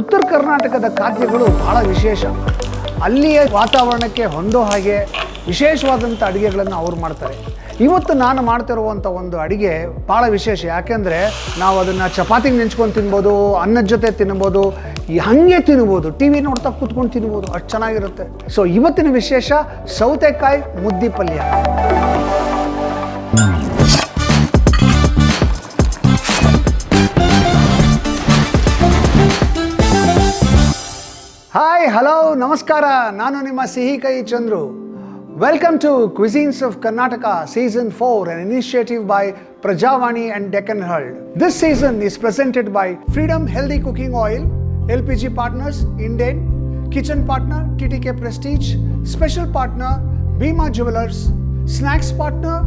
ಉತ್ತರ ಕರ್ನಾಟಕದ ಖಾದ್ಯಗಳು ಬಹಳ ವಿಶೇಷ. ಅಲ್ಲಿಯ ವಾತಾವರಣಕ್ಕೆ ಹೊಂದೋ ಹಾಗೆ ವಿಶೇಷವಾದಂಥ ಅಡುಗೆಗಳನ್ನು ಅವ್ರು ಮಾಡ್ತಾರೆ. ಇವತ್ತು ನಾನು ಮಾಡ್ತಿರುವಂಥ ಒಂದು ಅಡುಗೆ ಭಾಳ ವಿಶೇಷ. ಯಾಕೆಂದರೆ ನಾವು ಅದನ್ನು ಚಪಾತಿಗೆ ನೆಂಚ್ಕೊಂಡು ತಿನ್ಬೋದು, ಅನ್ನದ ಜೊತೆ ತಿನ್ಬೋದು ಹಾಗೆ ತಿನ್ಬೋದು, ಟಿ ವಿ ನೋಡ್ತಾ ಕೂತ್ಕೊಂಡು ತಿನ್ಬೋದು, ಅಷ್ಟು ಚೆನ್ನಾಗಿರುತ್ತೆ. ಸೊ ಇವತ್ತಿನ ವಿಶೇಷ ಸೌತೆಕಾಯಿ ಮುದ್ದಿ ಪಲ್ಯ. ನಮಸ್ಕಾರ ನಾನು ನಿಮ್ಮ ಸಿಹಿ ಕೈ Chandru welcome to cuisines of Karnataka season four an initiative by Prajavani and Deccan Herald. This season is presented by Freedom Healthy Cooking Oil, LPG Partners, Indian, Kitchen Partner, TTK Prestige, Special Partner, Bima Jewelers, Snacks Partner,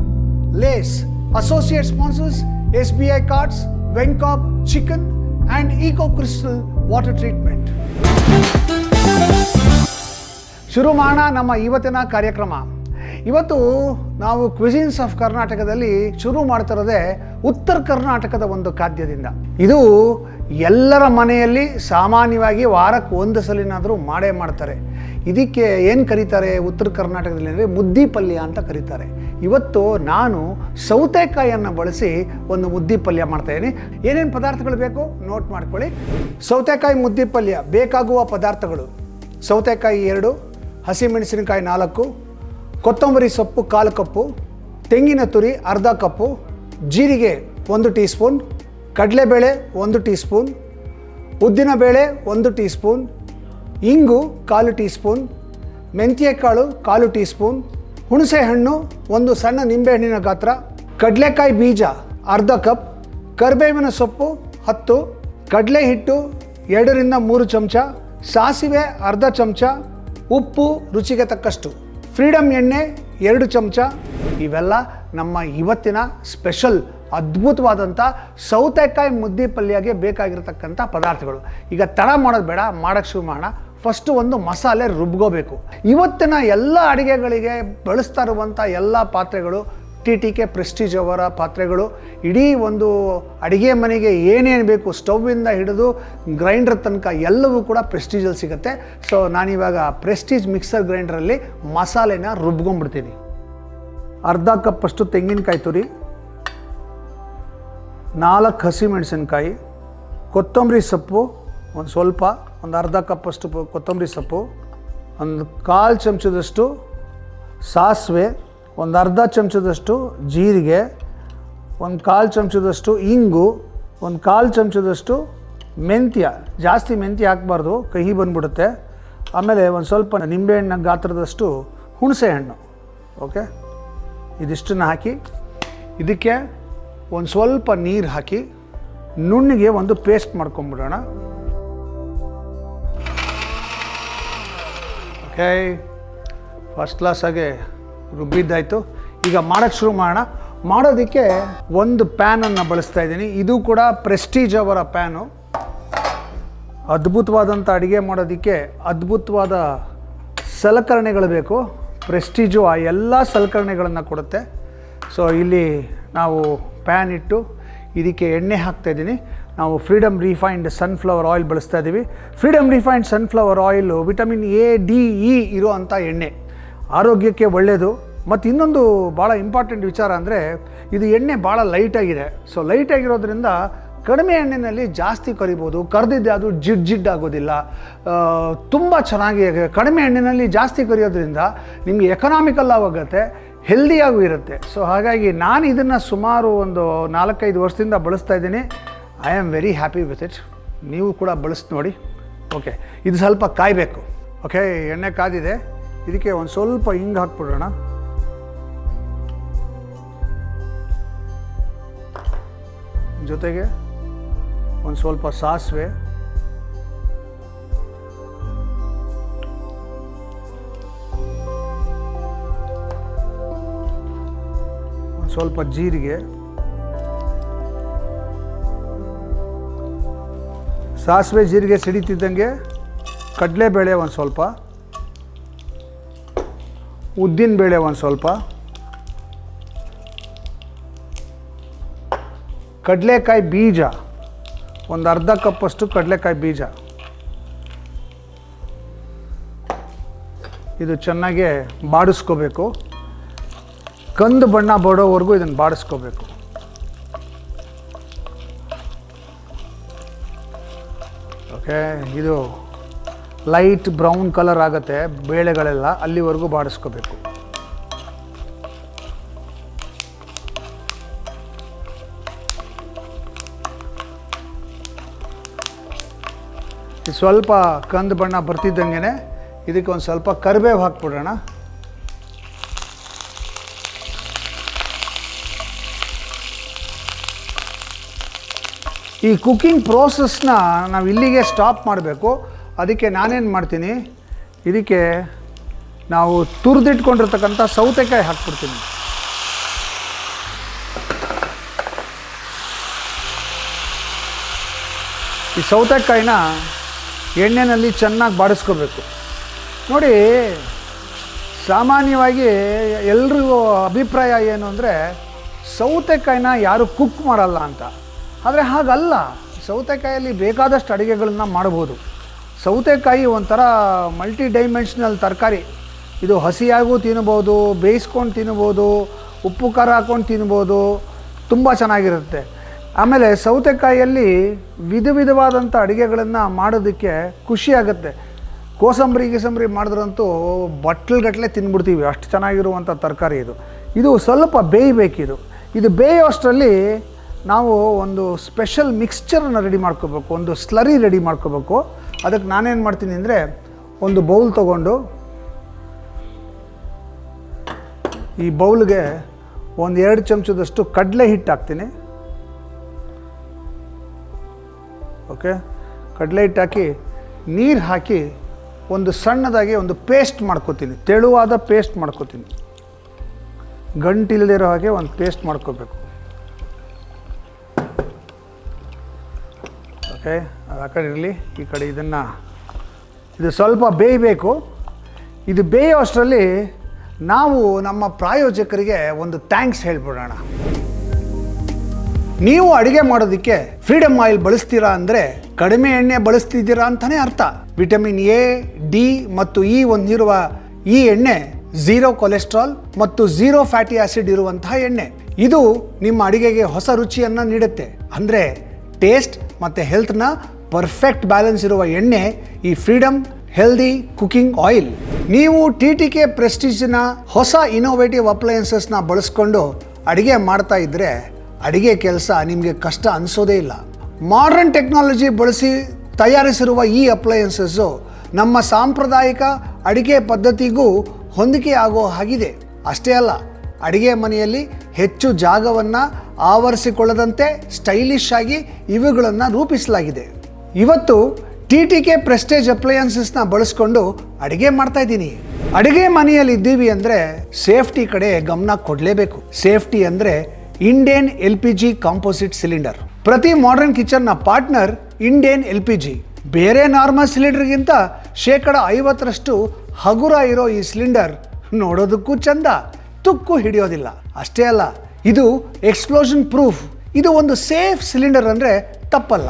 Lace, Associate Sponsors, SBI Cards, Vencob Chicken, and Eco Crystal Water Treatment. ಶುರು ಮಾಡೋಣ ನಮ್ಮ ಇವತ್ತಿನ ಕಾರ್ಯಕ್ರಮ. ಇವತ್ತು ನಾವು ಕ್ವಿಜಿನ್ಸ್ of ಕರ್ನಾಟಕದಲ್ಲಿ ಶುರು ಮಾಡ್ತಿರೋದೇ ಉತ್ತರ ಕರ್ನಾಟಕದ ಒಂದು ಖಾದ್ಯದಿಂದ. ಇದು ಎಲ್ಲರ ಮನೆಯಲ್ಲಿ ಸಾಮಾನ್ಯವಾಗಿ ವಾರಕ್ಕೆ ಒಂದು ಸಲಿನಾದರೂ ಮಾಡೇ ಮಾಡ್ತಾರೆ. ಇದಕ್ಕೆ ಏನು ಕರೀತಾರೆ ಉತ್ತರ ಕರ್ನಾಟಕದಲ್ಲಿ ಅಂದರೆ ಮುದ್ದಿ ಪಲ್ಯ ಅಂತ ಕರೀತಾರೆ. ಇವತ್ತು ನಾನು ಸೌತೆಕಾಯಿಯನ್ನು ಬಳಸಿ ಒಂದು ಮುದ್ದಿ ಪಲ್ಯ ಮಾಡ್ತಾಯಿದ್ದೀನಿ ಏನೇನು ಪದಾರ್ಥಗಳು ಬೇಕು ನೋಟ್ ಮಾಡ್ಕೊಳ್ಳಿ. ಸೌತೆಕಾಯಿ ಮುದ್ದಿ ಪಲ್ಯ ಬೇಕಾಗುವ ಪದಾರ್ಥಗಳು. ಸೌತೆಕಾಯಿ ಎರಡು ಹಸಿಮೆಣಸಿನಕಾಯಿ ನಾಲ್ಕು, ಕೊತ್ತಂಬರಿ ಸೊಪ್ಪು ಕಾಲು ಕಪ್ಪು, ತೆಂಗಿನ ತುರಿ ಅರ್ಧ ಕಪ್ಪು, ಜೀರಿಗೆ ಒಂದು ಟೀ ಸ್ಪೂನ್ ಕಡಲೆಬೇಳೆ ಒಂದು ಟೀ ಸ್ಪೂನ್ ಉದ್ದಿನಬೇಳೆ ಒಂದು ಟೀ ಸ್ಪೂನ್ ಇಂಗು ಕಾಲು ಟೀ ಸ್ಪೂನ್ ಮೆಂತ್ಯಕಾಳು ಕಾಲು ಟೀ ಸ್ಪೂನ್ ಹುಣಸೆಹಣ್ಣು ಒಂದು ಸಣ್ಣ ನಿಂಬೆಹಣ್ಣಿನ ಗಾತ್ರ, ಕಡಲೆಕಾಯಿ ಬೀಜ ಅರ್ಧ ಕಪ್, ಕರಿಬೇವಿನ ಸೊಪ್ಪು ಹತ್ತು, ಕಡಲೆ ಹಿಟ್ಟು ಎರಡರಿಂದ ಮೂರು ಚಮಚ, ಸಾಸಿವೆ ಅರ್ಧ ಚಮಚ ಉಪ್ಪು ರುಚಿಗೆ ತಕ್ಕಷ್ಟು ಫ್ರೀಡಮ್ ಎಣ್ಣೆ ಎರಡು ಚಮಚ, ಇವೆಲ್ಲ ನಮ್ಮ ಇವತ್ತಿನ ಸ್ಪೆಷಲ್ ಅದ್ಭುತವಾದಂಥ ಸೌತೆಕಾಯಿ ಮುದ್ದೆ ಪಲ್ಯಗೆ ಬೇಕಾಗಿರತಕ್ಕಂಥ ಪದಾರ್ಥಗಳು. ಈಗ ತಡ ಮಾಡೋದು ಬೇಡ ಮಾಡೋಕ್ಕೆ ಶುರು ಮಾಡೋಣ. ಫಸ್ಟು ಒಂದು ಮಸಾಲೆ ರುಬ್ಕೋಬೇಕು. ಇವತ್ತಿನ ಎಲ್ಲ ಅಡುಗೆಗಳಿಗೆ ಬಳಸ್ತಾ ಇರುವಂಥ ಎಲ್ಲ ಪಾತ್ರೆಗಳು ಟಿ ಟಿ ಕೆ ಪ್ರೆಸ್ಟೀಜ್ ಅವರ ಪಾತ್ರೆಗಳು, ಇಡೀ ಒಂದು ಅಡುಗೆ ಮನೆಗೆ ಏನೇನು ಬೇಕು ಸ್ಟವ್ವಿಂದ ಹಿಡಿದು ಗ್ರೈಂಡರ್ ತನಕ ಎಲ್ಲವೂ ಕೂಡ ಪ್ರೆಸ್ಟೀಜಲ್ಲಿ ಸಿಗುತ್ತೆ. ಸೊ ನಾನಿವಾಗ ಪ್ರೆಸ್ಟೀಜ್ ಮಿಕ್ಸರ್ ಗ್ರೈಂಡ್ರಲ್ಲಿ ಮಸಾಲೆನ ರುಬ್ಕೊಂಡ್ಬಿಡ್ತೀನಿ. ಅರ್ಧ ಕಪ್ಪಷ್ಟು ತೆಂಗಿನಕಾಯಿ ತುರಿ, ನಾಲ್ಕು ಹಸಿಮೆಣಸಿನ್ಕಾಯಿ ಕೊತ್ತಂಬರಿ ಸೊಪ್ಪು, ಒಂದು ಸ್ವಲ್ಪ, ಒಂದು ಅರ್ಧ ಕಪ್ಪಷ್ಟು ಕೊತ್ತಂಬರಿ ಸೊಪ್ಪು, ಒಂದು ಕಾಲು ಚಮಚದಷ್ಟು ಸಾಸಿವೆ ಒಂದು ಅರ್ಧ ಚಮಚದಷ್ಟು ಜೀರಿಗೆ, ಒಂದು ಕಾಲು ಚಮಚದಷ್ಟು ಇಂಗು, ಒಂದು ಕಾಲು ಚಮಚದಷ್ಟು ಮೆಂತ್ಯ, ಜಾಸ್ತಿ ಮೆಂತ್ಯ ಹಾಕಬಾರ್ದು, ಕಹಿ ಬಂದ್ಬಿಡುತ್ತೆ. ಆಮೇಲೆ ಒಂದು ಸ್ವಲ್ಪ ನಿಂಬೆಹಣ್ಣ ಗಾತ್ರದಷ್ಟು ಹುಣಸೆ ಹಣ್ಣು ಓಕೆ? ಇದಿಷ್ಟನ್ನು ಹಾಕಿ, ಇದಕ್ಕೆ ಒಂದು ಸ್ವಲ್ಪ ನೀರು ಹಾಕಿ, ನುಣ್ಣಿಗೆ ಒಂದು ಪೇಸ್ಟ್ ಮಾಡ್ಕೊಂಬಿಡೋಣ. ಓಕೆ? ಫಸ್ಟ್ ಕ್ಲಾಸಾಗೆ ರುಬ್ಬಿದ್ದಾಯಿತು. ಈಗ ಮಾಡೋಕ್ಕೆ ಶುರು ಮಾಡೋಣ. ಮಾಡೋದಕ್ಕೆ ಒಂದು ಪ್ಯಾನನ್ನು ಬಳಸ್ತಾ ಇದ್ದೀನಿ. ಇದು ಕೂಡ ಪ್ರೆಸ್ಟೀಜ್ ಅವರ ಪ್ಯಾನು ಅದ್ಭುತವಾದಂಥ ಅಡುಗೆ ಮಾಡೋದಕ್ಕೆ ಅದ್ಭುತವಾದ ಸಲಕರಣೆಗಳು ಬೇಕು. ಪ್ರೆಸ್ಟೀಜು ಆ ಎಲ್ಲ ಸಲಕರಣೆಗಳನ್ನು ಕೊಡುತ್ತೆ. ಸೊ ಇಲ್ಲಿ ನಾವು ಪ್ಯಾನ್ ಇಟ್ಟು ಇದಕ್ಕೆ ಎಣ್ಣೆ ಹಾಕ್ತಾ ಇದ್ದೀನಿ. ನಾವು ಫ್ರೀಡಮ್ ರಿಫೈನ್ಡ್ ಸನ್ಫ್ಲವರ್ ಆಯಿಲ್ ಬಳಸ್ತಾ ಇದ್ದೀವಿ. Freedom refined sunflower oil vitamin A D E ಇರುವಂಥ ಎಣ್ಣೆ. ಆರೋಗ್ಯಕ್ಕೆ ಒಳ್ಳೆಯದು ಮತ್ತು ಇನ್ನೊಂದು ಭಾಳ ಇಂಪಾರ್ಟೆಂಟ್ ವಿಚಾರ ಅಂದರೆ, ಇದು ಎಣ್ಣೆ ಭಾಳ ಲೈಟಾಗಿದೆ ಸೊ ಲೈಟಾಗಿರೋದ್ರಿಂದ ಕಡಿಮೆ ಎಣ್ಣೆಯಲ್ಲಿ ಜಾಸ್ತಿ ಕರಿಬೋದು. ಕರೆದಿದ್ದೆ ಅದು ಜಿಡ್ ಜಿಡ್ ಆಗೋದಿಲ್ಲ. ತುಂಬ ಚೆನ್ನಾಗಿ ಕಡಿಮೆ ಎಣ್ಣೆಯಲ್ಲಿ ಜಾಸ್ತಿ ಕರಿಯೋದ್ರಿಂದ ನಿಮಗೆ ಎಕನಾಮಿಕಲ್ ಆಗುತ್ತೆ ಹೆಲ್ದಿಯಾಗೂ ಇರುತ್ತೆ. ಸೊ ಹಾಗಾಗಿ ನಾನು ಇದನ್ನು ಸುಮಾರು ಒಂದು ನಾಲ್ಕೈದು ವರ್ಷದಿಂದ ಬಳಸ್ತಾ ಇದ್ದೀನಿ. I am very happy with it ನೀವು ಕೂಡ ಬಳಸಿ ನೋಡಿ. ಓಕೆ ಇದು ಸ್ವಲ್ಪ ಕಾಯಬೇಕು. ಓಕೆ ಎಣ್ಣೆ ಕಾದಿದೆ. ಇದಕ್ಕೆ ಒಂದು ಸ್ವಲ್ಪ ಹಿಂಗೆ ಹಾಕ್ಬಿಡೋಣ. ಜೊತೆಗೆ ಒಂದು ಸ್ವಲ್ಪ ಸಾಸಿವೆ. ಒಂದು ಸ್ವಲ್ಪ ಜೀರಿಗೆ. ಸಾಸಿವೆ, ಜೀರಿಗೆ ಸಿಡಿತಿದ್ದಂಗೆ ಕಡಲೆಬೇಳೆ ಒಂದು ಸ್ವಲ್ಪ. ಉದ್ದಿನ ಬೇಳೆ ಒಂದು ಸ್ವಲ್ಪ. ಕಡಲೆಕಾಯಿ ಬೀಜ, ಒಂದು ಅರ್ಧ ಕಪ್ಪಷ್ಟು ಕಡಲೆಕಾಯಿ ಬೀಜ. ಇದು ಚೆನ್ನಾಗಿ ಬಾಡಿಸ್ಕೋಬೇಕು. ಕಂದು ಬಣ್ಣ ಬಡೋವರೆಗೂ ಇದನ್ನು ಬಾಡಿಸ್ಕೋಬೇಕು. ಓಕೆ ಇದು ಲೈಟ್ ಬ್ರೌನ್ ಕಲರ್ ಆಗುತ್ತೆ ಬೇಳೆಗಳೆಲ್ಲ ಅಲ್ಲಿವರೆಗೂ ಬಾಡಿಸ್ಕೋಬೇಕು. ಸ್ವಲ್ಪ ಕಂದು ಬಣ್ಣ ಬರ್ತಿದ್ದಂಗೆ ಇದಕ್ಕೆ ಒಂದು ಸ್ವಲ್ಪ ಕರಿಬೇವು ಹಾಕ್ಬಿಡೋಣ. ಈ ಕುಕ್ಕಿಂಗ್ ಪ್ರೋಸೆಸ್ನ ನಾವು ಇಲ್ಲಿಗೆ ಸ್ಟಾಪ್ ಮಾಡಬೇಕು. ಅದಕ್ಕೆ ನಾನೇನು ಮಾಡ್ತೀನಿ? ಇದಕ್ಕೆ ನಾವು ತುರಿದಿಟ್ಕೊಂಡಿರ್ತಕ್ಕಂಥ ಸೌತೆಕಾಯಿ ಹಾಕ್ಬಿಡ್ತೀನಿ. ಈ ಸೌತೆಕಾಯಿನ ಎಣ್ಣೆಯಲ್ಲಿ ಚೆನ್ನಾಗಿ ಬಾಡಿಸ್ಕೋಬೇಕು. ನೋಡಿ, ಸಾಮಾನ್ಯವಾಗಿ ಎಲ್ರಿಗೂ ಅಭಿಪ್ರಾಯ ಏನು ಅಂದರೆ, ಸೌತೆಕಾಯಿನ ಯಾರು ಕುಕ್ ಮಾಡಲ್ಲ ಅಂತ. ಆದರೆ ಹಾಗಲ್ಲ. ಸೌತೆಕಾಯಲ್ಲಿ ಬೇಕಾದಷ್ಟು ಅಡುಗೆಗಳನ್ನ ಮಾಡ್ಬೋದು. ಸೌತೆಕಾಯಿ ಒಂಥರ ಮಲ್ಟಿ ಡೈಮೆನ್ಷನಲ್ ತರಕಾರಿ. ಇದು ಹಸಿಯಾಗೂ ತಿನ್ಬೋದು, ಬೇಯಿಸ್ಕೊಂಡು ತಿನ್ಬೋದು, ಉಪ್ಪು ಖಾರ ಹಾಕ್ಕೊಂಡು ತಿನ್ಬೋದು, ತುಂಬ ಚೆನ್ನಾಗಿರುತ್ತೆ. ಆಮೇಲೆ ಸೌತೆಕಾಯಿಯಲ್ಲಿ ವಿಧ ವಿಧವಾದಂಥ ಅಡುಗೆಗಳನ್ನು ಮಾಡೋದಕ್ಕೆ ಖುಷಿಯಾಗುತ್ತೆ ಕೋಸಂಬರಿ, ಗೀಸಂಬರಿ ಮಾಡಿದ್ರಂತೂ ಬಟ್ಲುಗಟ್ಟಲೆ ತಿನ್ಬಿಡ್ತೀವಿ. ಅಷ್ಟು ಚೆನ್ನಾಗಿರುವಂಥ ತರಕಾರಿ ಇದು. ಇದು ಸ್ವಲ್ಪ ಬೇಯಬೇಕಿದು. ಇದು ಬೇಯೋಷ್ಟರಲ್ಲಿ ನಾವು ಒಂದು ಸ್ಪೆಷಲ್ ಮಿಕ್ಸ್ಚರನ್ನು ರೆಡಿ ಮಾಡ್ಕೋಬೇಕು, ಒಂದು ಸ್ಲರಿ ರೆಡಿ ಮಾಡ್ಕೋಬೇಕು. ಅದಕ್ಕೆ ನಾನೇನು ಮಾಡ್ತೀನಿ ಅಂದರೆ ಒಂದು ಬೌಲ್ ತೊಗೊಂಡು ಈ ಬೌಲ್ಗೆ ಒಂದು ಎರಡು ಚಮಚದಷ್ಟು ಕಡಲೆ ಹಿಟ್ಟು ಹಾಕ್ತೀನಿ. ಓಕೆ ಕಡಲೆ ಹಿಟ್ಟು ಹಾಕಿ ನೀರು ಹಾಕಿ ಒಂದು ಸಣ್ಣದಾಗಿ ಒಂದು ಪೇಸ್ಟ್ ಮಾಡ್ಕೋತೀನಿ. ತೆಳುವಾದ ಪೇಸ್ಟ್ ಮಾಡ್ಕೋತೀನಿ. ಗಂಟಿಲ್ದಿರೋ ಹಾಗೆ ಒಂದು ಪೇಸ್ಟ್ ಮಾಡ್ಕೋಬೇಕು. ಓಕೆ, ಅದು ಆ ಕಡೆ ಇರಲಿ, ಈ ಕಡೆ ಇದನ್ನು. ಇದು ಸ್ವಲ್ಪ ಬೇಯಬೇಕು. ಇದು ಬೇಯೋ ಅಷ್ಟರಲ್ಲಿ ನಾವು ನಮ್ಮ ಪ್ರಾಯೋಜಕರಿಗೆ ಒಂದು ಥ್ಯಾಂಕ್ಸ್ ಹೇಳ್ಬಿಡೋಣ. ನೀವು ಅಡುಗೆ ಮಾಡೋದಕ್ಕೆ ಫ್ರೀಡಮ್ ಆಯಿಲ್ ಬಳಸ್ತೀರಾ ಅಂದರೆ ಕಡಿಮೆ ಎಣ್ಣೆ ಬಳಸ್ತಿದ್ದೀರಾ ಅಂತಲೇ ಅರ್ಥ. ವಿಟಮಿನ್ ಎ, ಡಿ ಮತ್ತು ಇ ಹೊಂದಿರುವ ಈ ಎಣ್ಣೆ ಝೀರೋ ಕೊಲೆಸ್ಟ್ರಾಲ್ ಮತ್ತು ಝೀರೋ ಫ್ಯಾಟಿ ಆಸಿಡ್ ಇರುವಂತಹ ಎಣ್ಣೆ. ಇದು ನಿಮ್ಮ ಅಡುಗೆಗೆ ಹೊಸ ರುಚಿಯನ್ನು ನೀಡುತ್ತೆ. ಅಂದರೆ ಟೇಸ್ಟ್ ಮತ್ತು ಹೆಲ್ತ್ನ ಪರ್ಫೆಕ್ಟ್ ಬ್ಯಾಲೆನ್ಸ್ ಇರುವ ಎಣ್ಣೆ, ಈ ಫ್ರೀಡಮ್ ಹೆಲ್ದಿ ಕುಕಿಂಗ್ ಆಯಿಲ್. ನೀವು ಟಿ ಟಿ ಕೆ ಪ್ರೆಸ್ಟೀಜ್ನ ಹೊಸ ಇನೋವೇಟಿವ್ ಅಪ್ಲಯನ್ಸಸ್ನ ಬಳಸ್ಕೊಂಡು ಅಡುಗೆ ಮಾಡ್ತಾ ಇದ್ದರೆ ಅಡುಗೆ ಕೆಲಸ ನಿಮಗೆ ಕಷ್ಟ ಅನಿಸೋದೇ ಇಲ್ಲ. ಮಾಡ್ರನ್ ಟೆಕ್ನಾಲಜಿ ಬಳಸಿ ತಯಾರಿಸಿರುವ ಈ ಅಪ್ಲಯನ್ಸಸ್ಸು ನಮ್ಮ ಸಾಂಪ್ರದಾಯಿಕ ಅಡುಗೆ ಪದ್ಧತಿಗೂ ಹೊಂದಿಕೆ ಆಗೋ ಹಾಗಿದೆ. ಅಷ್ಟೇ ಅಲ್ಲ, ಅಡುಗೆ ಮನೆಯಲ್ಲಿ ಹೆಚ್ಚು ಜಾಗವನ್ನು ಆವರಿಸಿಕೊಳ್ಳದಂತೆ ಸ್ಟೈಲಿಶ್ ಆಗಿ ಇವುಗಳನ್ನು ರೂಪಿಸಲಾಗಿದೆ. ಇವತ್ತು ಟಿ ಟಿ ಕೆ ಪ್ರೆಸ್ಟೇಜ್ ಅಪ್ಲಯನ್ಸಸ್ನ ಬಳಸ್ಕೊಂಡು ಅಡುಗೆ ಮಾಡ್ತಾ ಇದ್ದೀನಿ. ಅಡುಗೆ ಮನೆಯಲ್ಲಿ ಇದ್ದೀವಿ ಅಂದರೆ ಸೇಫ್ಟಿ ಕಡೆ ಗಮನ ಕೊಡಲೇಬೇಕು. ಸೇಫ್ಟಿ ಅಂದರೆ Indian L P G composite cylinder ಪ್ರತಿ modern ಕಿಚನ್ನ partner Indian L P G ಬೇರೆ ನಾರ್ಮಲ್ ಸಿಲಿಂಡರ್ಗಿಂತ ಶೇಕಡ ಐವತ್ತರಷ್ಟು ಹಗುರ ಇರೋ ಈ ಸಿಲಿಂಡರ್ ನೋಡೋದಕ್ಕೂ ಚಂದ, ತುಕ್ಕು ಹಿಡಿಯೋದಿಲ್ಲ. ಅಷ್ಟೇ ಅಲ್ಲ ಇದು ಎಕ್ಸ್ಪ್ಲೋಷನ್ ಪ್ರೂಫ್ ಇದು ಒಂದು ಸೇಫ್ ಸಿಲಿಂಡರ್ ಅಂದರೆ ತಪ್ಪಲ್ಲ.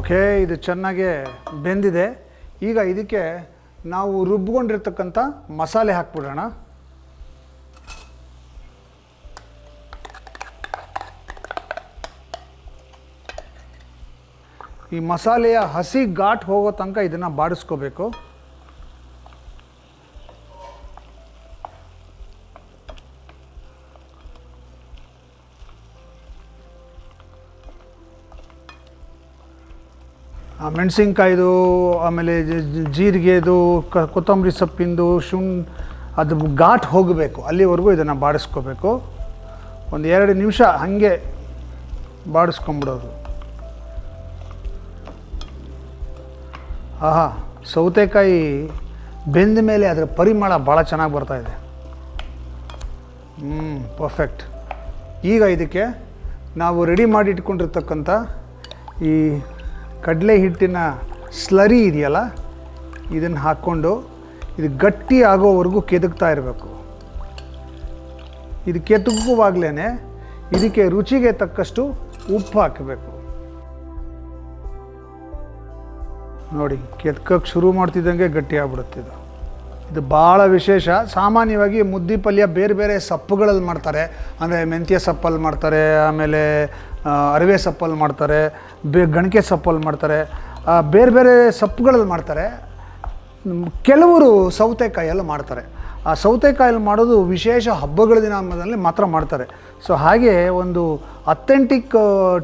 ಓಕೆ ಇದು ಚೆನ್ನಾಗಿ ಬೆಂದಿದೆ. ಈಗ ಇದಕ್ಕೆ ನಾವು ರುಬ್ಬಿಕೊಂಡಿರ್ತಕ್ಕಂಥ ಮಸಾಲೆ ಹಾಕ್ಬಿಡೋಣ. ಈ ಮಸಾಲೆಯ ಹಸಿ ಘಾಟ್ ಹೋಗೋ ತನಕ ಇದನ್ನು ಬಾಡಿಸ್ಕೋಬೇಕು. ಮೆಣಸಿನ್ಕಾಯ್ದು, ಆಮೇಲೆ ಜೀರಿಗೆದು ಕೊತ್ತಂಬರಿ ಸೊಪ್ಪಿಂದು ಶುಂ ಅದು ಘಾಟ್ ಹೋಗಬೇಕು. ಅಲ್ಲಿವರೆಗೂ ಇದನ್ನು ಬಾಡಿಸ್ಕೋಬೇಕು. ಒಂದು ಎರಡು ನಿಮಿಷ ಹಾಗೆ ಬಾಡಿಸ್ಕೊಂಬಿಡೋದು. ಆಹಾ, ಸೌತೆಕಾಯಿ ಬೆಂದ ಮೇಲೆ ಅದರ ಪರಿಮಳ ಭಾಳ ಚೆನ್ನಾಗಿ ಬರ್ತಾ ಇದೆ. ಹ್ಞೂ ಪರ್ಫೆಕ್ಟ್ ಈಗ ಇದಕ್ಕೆ ನಾವು ರೆಡಿ ಮಾಡಿ ಇಟ್ಕೊಂಡಿರ್ತಕ್ಕಂಥ ಈ ಕಡಲೆ ಹಿಟ್ಟಿನ ಸ್ಲರಿ ಇದೆಯಲ್ಲ? ಇದನ್ನು ಹಾಕ್ಕೊಂಡು ಇದು ಗಟ್ಟಿ ಆಗೋವರೆಗೂ ಕೆದಕ್ತಾ ಇರಬೇಕು. ಇದು ಕೆದಕುವಾಗಲೇ ಇದಕ್ಕೆ ರುಚಿಗೆ ತಕ್ಕಷ್ಟು ಉಪ್ಪು ಹಾಕಬೇಕು. ನೋಡಿ ಕೆತ್ಕಕ್ಕೆ ಶುರು ಮಾಡ್ತಿದ್ದಂಗೆ ಗಟ್ಟಿ ಇದು. ಇದು ಭಾಳ ವಿಶೇಷ. ಸಾಮಾನ್ಯವಾಗಿ ಮುದ್ದಿ ಪಲ್ಯ ಬೇರೆ ಬೇರೆ ಸೊಪ್ಪುಗಳಲ್ಲಿ ಮಾಡ್ತಾರೆ. ಅಂದರೆ ಮೆಂತ್ಯ ಸೊಪ್ಪಲ್ಲಿ ಮಾಡ್ತಾರೆ, ಆಮೇಲೆ ಅರಿವೆ ಸಪ್ಪಲ್ಲಿ ಮಾಡ್ತಾರೆ, ಬೇ, ಗಣಕೆ ಸಪ್ಪಲ್ಲಿ ಮಾಡ್ತಾರೆ ಬೇರೆ ಬೇರೆ ಸೊಪ್ಪುಗಳಲ್ಲಿ ಮಾಡ್ತಾರೆ. ಕೆಲವರು ಸೌತೆಕಾಯಲ್ಲಿ ಮಾಡ್ತಾರೆ. ಆ ಸೌತೆಕಾಯಲ್ಲಿ ಮಾಡೋದು ವಿಶೇಷ ಹಬ್ಬಗಳ ದಿನದಲ್ಲಿ ಮಾತ್ರ ಮಾಡ್ತಾರೆ. ಸೊ ಹಾಗೆ ಒಂದು ಅಥೆಂಟಿಕ್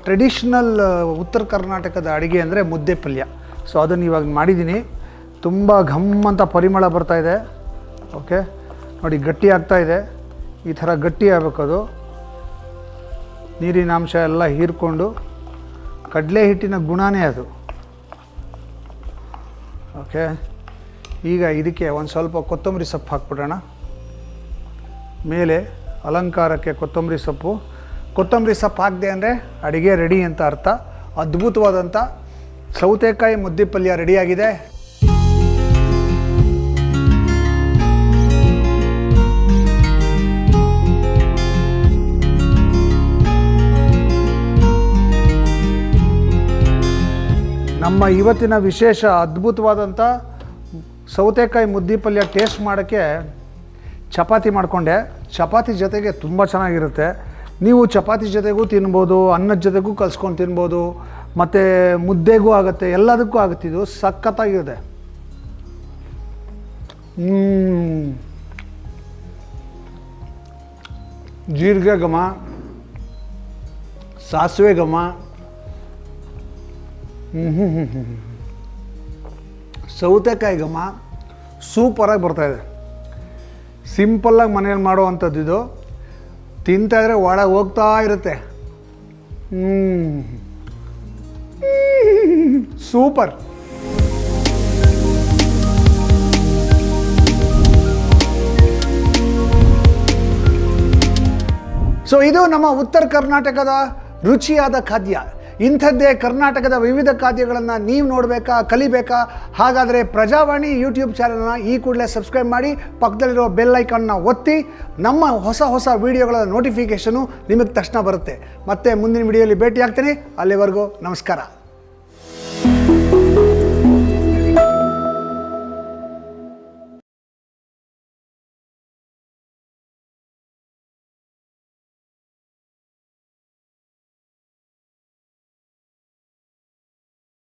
ಟ್ರೆಡಿಷ್ನಲ್ ಉತ್ತರ ಕರ್ನಾಟಕದ ಅಡುಗೆ ಅಂದರೆ ಮುದ್ದೆ ಪಲ್ಯ. ಸೊ ಅದನ್ನು ಇವಾಗ ಮಾಡಿದ್ದೀನಿ. ತುಂಬ ಘಮ್ ಅಂತ ಪರಿಮಳ ಬರ್ತಾ ಇದೆ. ಓಕೆ ನೋಡಿ, ಗಟ್ಟಿ ಇದೆ. ಈ ಥರ ಗಟ್ಟಿ ಆಗಬೇಕು ಅದು ನೀರಿನ ಅಂಶ ಎಲ್ಲ ಹೀರ್ಕೊಂಡು ಕಡಲೆ ಹಿಟ್ಟಿನ ಗುಣನೇ ಅದು. ಓಕೆ, ಈಗ ಇದಕ್ಕೆ ಒಂದು ಸ್ವಲ್ಪ ಕೊತ್ತಂಬರಿ ಸೊಪ್ಪು ಹಾಕ್ಬಿಡೋಣ. ಮೇಲೆ ಅಲಂಕಾರಕ್ಕೆ ಕೊತ್ತಂಬರಿ ಸೊಪ್ಪು. ಕೊತ್ತಂಬರಿ ಸೊಪ್ಪು ಹಾಕಿದೆ ಅಂದರೆ ಅಡುಗೆ ರೆಡಿ ಅಂತ ಅರ್ಥ. ಅದ್ಭುತವಾದಂಥ ಸೌತೆಕಾಯಿ ಮುದ್ದೆ ಪಲ್ಯ ರೆಡಿಯಾಗಿದೆ ನಮ್ಮ ಇವತ್ತಿನ ವಿಶೇಷ ಅದ್ಭುತವಾದಂಥ ಸೌತೆಕಾಯಿ ಮುದ್ದೆ ಪಲ್ಯ ಟೇಸ್ಟ್ ಮಾಡೋಕ್ಕೆ ಚಪಾತಿ ಮಾಡಿಕೊಂಡೆ. ಚಪಾತಿ ಜೊತೆಗೆ ತುಂಬ ಚೆನ್ನಾಗಿರುತ್ತೆ. ನೀವು ಚಪಾತಿ ಜೊತೆಗೂ ತಿನ್ಬೋದು, ಅನ್ನದ ಜೊತೆಗೂ ಕಲ್ಸ್ಕೊಂಡು ತಿನ್ಬೋದು, ಮತ್ತು ಮುದ್ದೆಗೂ ಆಗುತ್ತೆ, ಎಲ್ಲದಕ್ಕೂ ಆಗುತ್ತೆ. ಇದು ಸಖತ್ತಾಗಿದೆ ಹ್ಮ್. ಜೀರಿಗೆ ಘಮ, ಸಾಸಿವೆ ಘಮ ಸೌತೆಕಾಯಿ ಘಮ ಸೂಪರಾಗಿ ಬರ್ತಾಯಿದೆ ಸಿಂಪಲ್ಲಾಗಿ ಮನೆಯಲ್ಲಿ ಮಾಡುವಂಥದ್ದು ಇದು. ತಿಂತಾಯಿದ್ರೆ ಒಳಗೆ ಹೋಗ್ತಾ ಇರುತ್ತೆ. ಸೂಪರ್. ಸೊ ಇದು ನಮ್ಮ ಉತ್ತರ ಕರ್ನಾಟಕದ ರುಚಿಯಾದ ಖಾದ್ಯ. ಇಂಥದ್ದೇ ಕರ್ನಾಟಕದ ವಿವಿಧ ಖಾದ್ಯಗಳನ್ನು ನೀವು ನೋಡಬೇಕಾ, ಕಲಿಬೇಕಾ? ಹಾಗಾದರೆ ಪ್ರಜಾವಾಣಿ ಯೂಟ್ಯೂಬ್ ಚಾನಲ್ನ ಈ ಕೂಡಲೇ ಸಬ್ಸ್ಕ್ರೈಬ್ ಮಾಡಿ, ಪಕ್ಕದಲ್ಲಿರೋ ಬೆಲ್ ಐಕಾನ್ನ ಒತ್ತಿ, ನಮ್ಮ ಹೊಸ ಹೊಸ ವೀಡಿಯೋಗಳ ನೋಟಿಫಿಕೇಷನು ನಿಮಗೆ ತಕ್ಷಣ ಬರುತ್ತೆ. ಮತ್ತೆ ಮುಂದಿನ ವಿಡಿಯೋಲಿ ಭೇಟಿ ಆಗ್ತೀನಿ ಅಲ್ಲಿವರೆಗೂ ನಮಸ್ಕಾರ.